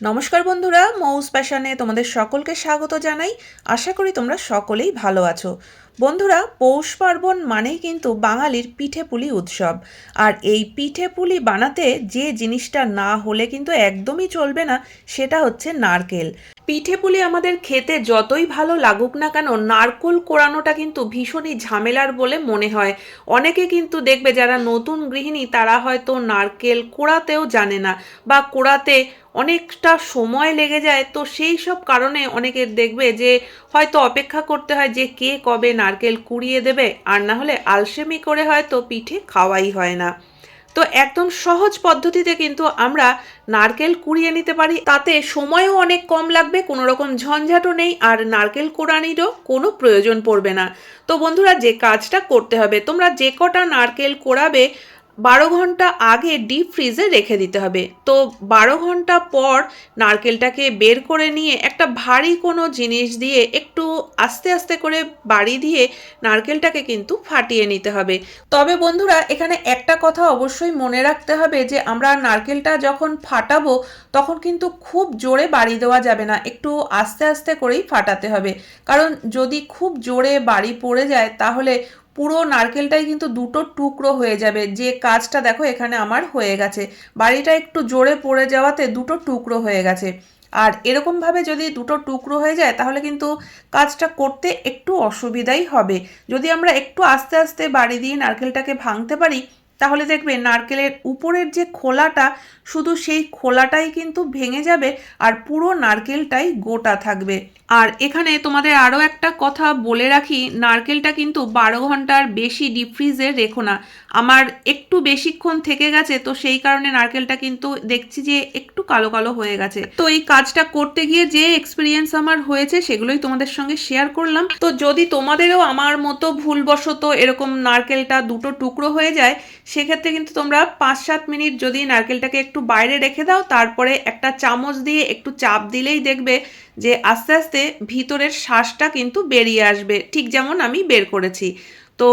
নমস্কার বন্ধুরা মৌস প্যাশনে তোমাদের সকলকে স্বাগত জানাই। আশা করি তোমরা সকলেই ভালো আছো। বন্ধুরা, পৌষ পার্বণ মানেই কিন্তু বাঙালির পিঠে পুলি উৎসব। আর এই পিঠে পুলি বানাতে যে জিনিসটা না হলে কিন্তু একদমই চলবে না, সেটা হচ্ছে নারকেল। পিঠে পুলি আমাদের খেতে যতই ভালো লাগুক না কেন, নারকোল কোড়ানোটা কিন্তু ভীষণই ঝামেলার বলে মনে হয়। অনেকে কিন্তু দেখবে, যারা নতুন গৃহিণী, তারা হয়তো নারকেল কোড়াতেও জানে না বা কোড়াতে অনেকটা সময় লেগে যায়। তো সেই সব কারণে অনেকের দেখবে যে হয়তো অপেক্ষা করতে হয় যে কে কবে নারকেল কুড়িয়ে দেবে, আর না হলে আলসেমি করে হয়তো পিঠে খাওয়াই হয় না। তো একদম সহজ পদ্ধতিতে কিন্তু আমরা নারকেল কুড়িয়ে নিতে পারি। তাতে সময়ও অনেক কম লাগবে, কোনো রকম ঝঞ্ঝাটও নেই, আর নারকেল কোড়ানিরও কোনো প্রয়োজন পড়বে না। তো বন্ধুরা, যে কাজটা করতে হবে, তোমরা যে কটা নারকেল কোড়াবে বারো ঘণ্টা আগে ডিপ ফ্রিজে রেখে দিতে হবে। তো বারো ঘণ্টা পর নারকেলটাকে বের করে নিয়ে একটা ভারী কোনো জিনিস দিয়ে একটু আস্তে আস্তে করে বাড়ি দিয়ে নারকেলটাকে কিন্তু ফাটিয়ে নিতে হবে। তবে বন্ধুরা, এখানে একটা কথা অবশ্যই মনে রাখতে হবে যে, আমরা নারকেলটা যখন ফাটাবো, তখন কিন্তু খুব জোরে বাড়ি দেওয়া যাবে না। একটু আস্তে আস্তে করেই ফাটাতে হবে। কারণ যদি খুব জোরে বাড়ি পড়ে যায়, তাহলে পুরো নারকেলটাই কিন্তু দুটো টুকরো হয়ে যাবে। যে কাজটা দেখো এখানে আমার হয়ে গেছে। বাড়িটা একটু জোরে পড়ে যাওয়াতে দুটো টুকরো হয়ে গেছে। আর এরকমভাবে যদি দুটো টুকরো হয়ে যায়, তাহলে কিন্তু কাজটা করতে একটু অসুবিধাই হবে। যদি আমরা একটু আস্তে আস্তে বাড়ি দিয়ে নারকেলটাকে ভাঙতে পারি, তাহলে দেখবে নারকেলের উপরের যে খোলাটা, শুধু সেই খোলাটাই কিন্তু ভেঙে যাবে আর পুরো নারকেলটাই গোটা থাকবে। আর এখানে তোমাদের আরও একটা কথা বলে রাখি, নারকেলটা কিন্তু বারো ঘণ্টার বেশি ডিপ ফ্রিজে রেখো না। আমার একটু বেশিক্ষণ থেকে গেছে, তো সেই কারণে নারকেলটা কিন্তু দেখছি যে একটু কালো কালো হয়ে গেছে। তো এই কাজটা করতে গিয়ে যে এক্সপিরিয়েন্স আমার হয়েছে, সেগুলোই তোমাদের সঙ্গে শেয়ার করলাম। তো যদি তোমাদেরও আমার মতো ভুলবশত এরকম নারকেলটা দুটো টুকরো হয়ে যায়, সেক্ষেত্রে কিন্তু তোমরা পাঁচ সাত মিনিট যদি নারকেলটাকে একটু বাইরে রেখে দাও, তারপরে একটা চামচ দিয়ে একটু চাপ দিলেই দেখবে যে আস্তে আস্তে ভিতরের শ্বাসটা কিন্তু বেরিয়ে আসবে। ঠিক যেমন আমি বের করেছি। তো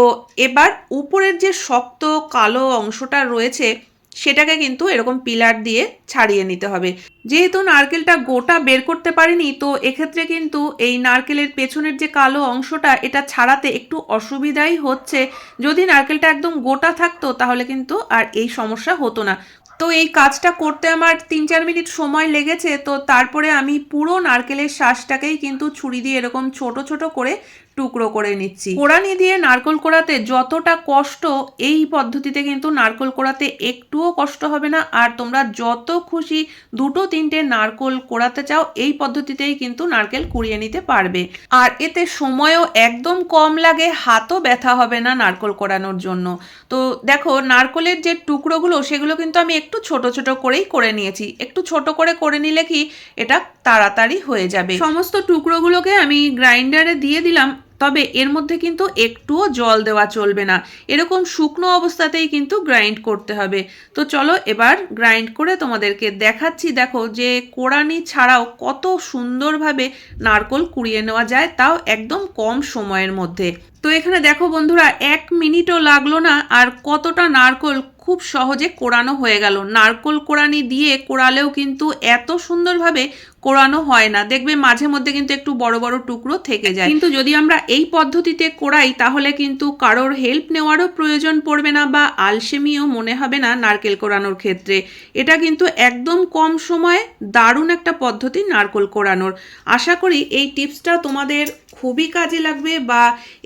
এবার উপরের যে শক্ত কালো অংশটা রয়েছে, সেটাকে কিন্তু এরকম পিলার দিয়ে ছাড়িয়ে নিতে হবে। যেহেতু নারকেলটা গোটা বের করতে পারিনি, তো এক্ষেত্রে কিন্তু এই নারকেলের পেছনের যে কালো অংশটা, এটা ছাড়াতে একটু অসুবিধাই হচ্ছে। যদি নারকেলটা একদম গোটা থাকতো, তাহলে কিন্তু আর এই সমস্যা হতো না। তো এই কাজটা করতে আমার তিন চার মিনিট সময় লেগেছে, তো তারপরে আমি পুরো নারকেলের শ্বাসটাকেই কিন্তু ছুরি দিয়ে এরকম ছোট ছোট করে টুকরো করে নিচ্ছি। কোড়ানি দিয়ে নারকল কোড়াতে যতটা কষ্ট, এই পদ্ধতিতে কিন্তু নারকল কোড়াতে একটুও কষ্ট হবে না। আর তোমরা যত খুশি দুটো তিনটে নারকল কোড়াতে চাও, এই পদ্ধতিতেই কিন্তু নারকেল কুড়িয়ে নিতে পারবে। আর এতে সময়ও একদম কম লাগে, হাতও ব্যথা হবে না নারকল কোড়ানোর জন্য। তো দেখো, নারকলের যে টুকরোগুলো, সেগুলো কিন্তু আমি একটু ছোট ছোট করেই করে নিয়েছি। একটু ছোট করে করে নিলে কি এটা তাড়াতাড়ি হয়ে যাবে? সমস্ত টুকরোগুলোকে আমি গ্রাইন্ডারে দিয়ে দিলাম, তবে এর মধ্যে কিন্তু একটুও জল দেওয়া চলবে না। এরকম শুকনো অবস্থাতেই কিন্তু গ্রাইন্ড করতে হবে। তো চলো এবার গ্রাইন্ড করে তোমাদেরকে দেখাচ্ছি, দেখো যে কোড়ানি ছাড়াও কত সুন্দরভাবে নারকল কুড়িয়ে নেওয়া যায়, তাও একদম কম সময়ের মধ্যে। তো এখানে দেখো বন্ধুরা, এক মিনিটও লাগল না, আর কতটা নারকল খুব সহজে কোড়ানো হয়ে গেল। নারকোল কোড়ানি দিয়ে কোড়ালেও কিন্তু এত সুন্দরভাবে কোড়ানো হয় না। দেখবে মাঝে মধ্যে কিন্তু একটু বড় বড় টুকরো থেকে যায়। কিন্তু যদি আমরা এই পদ্ধতিতে কোড়াই তাহলে কিন্তু কারোর হেল্প নেওয়ারও প্রয়োজন পড়বে না বা আলসেমিও মনে হবে না নারকেল কোড়ানোর ক্ষেত্রে। এটা কিন্তু একদম কম সময়ে দারুণ একটা পদ্ধতি নারকল কোড়ানোর আশা করি এই টিপসটা তোমাদের খুবই কাজে লাগবে বা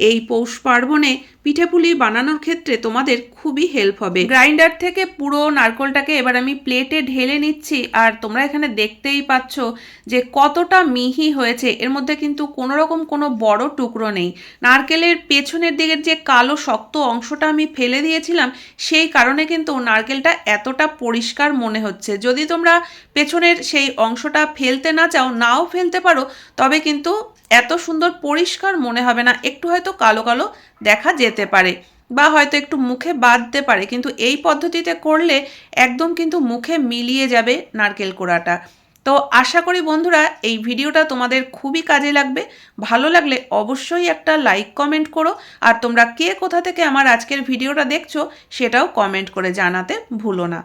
এই পৌষ পার্বণে পিঠেপুলি বানানোর ক্ষেত্রে তোমাদের খুবই হেল্প হবে। গ্রাইন্ডার থেকে পুরো নারকলটাকে এবার আমি প্লেটে ঢেলে নিচ্ছি। আর তোমরা এখানে দেখতেই পাচ্ছ যে কতটা মিহি হয়েছে, এর মধ্যে কিন্তু কোনো রকম কোনো বড় টুকরো নেই। নারকেলের পেছনের দিকের যে কালো শক্ত অংশটা আমি ফেলে দিয়েছিলাম, সেই কারণে কিন্তু নারকেলটা এতটা পরিষ্কার মনে হচ্ছে। যদি তোমরা পেছনের সেই অংশটা ফেলতে না চাও, নাও ফেলতে পারো, তবে কিন্তু এত সুন্দর পরিষ্কার মনে হবে না, একটু হয়তো কালো কালো দেখা যেতে পারে বা হয়তো একটু মুখে বাঁধতে পারে। কিন্তু এই পদ্ধতিতে করলে একদম কিন্তু মুখে মিলিয়ে যাবে নারকেল কোড়াটা। তো আশা করি বন্ধুরা এই ভিডিওটা তোমাদের খুবই কাজে লাগবে। ভালো লাগলে অবশ্যই একটা লাইক কমেন্ট করো। আর তোমরা কে কোথা থেকে আমার আজকের ভিডিওটা দেখছ, সেটাও কমেন্ট করে জানাতে ভুলো না।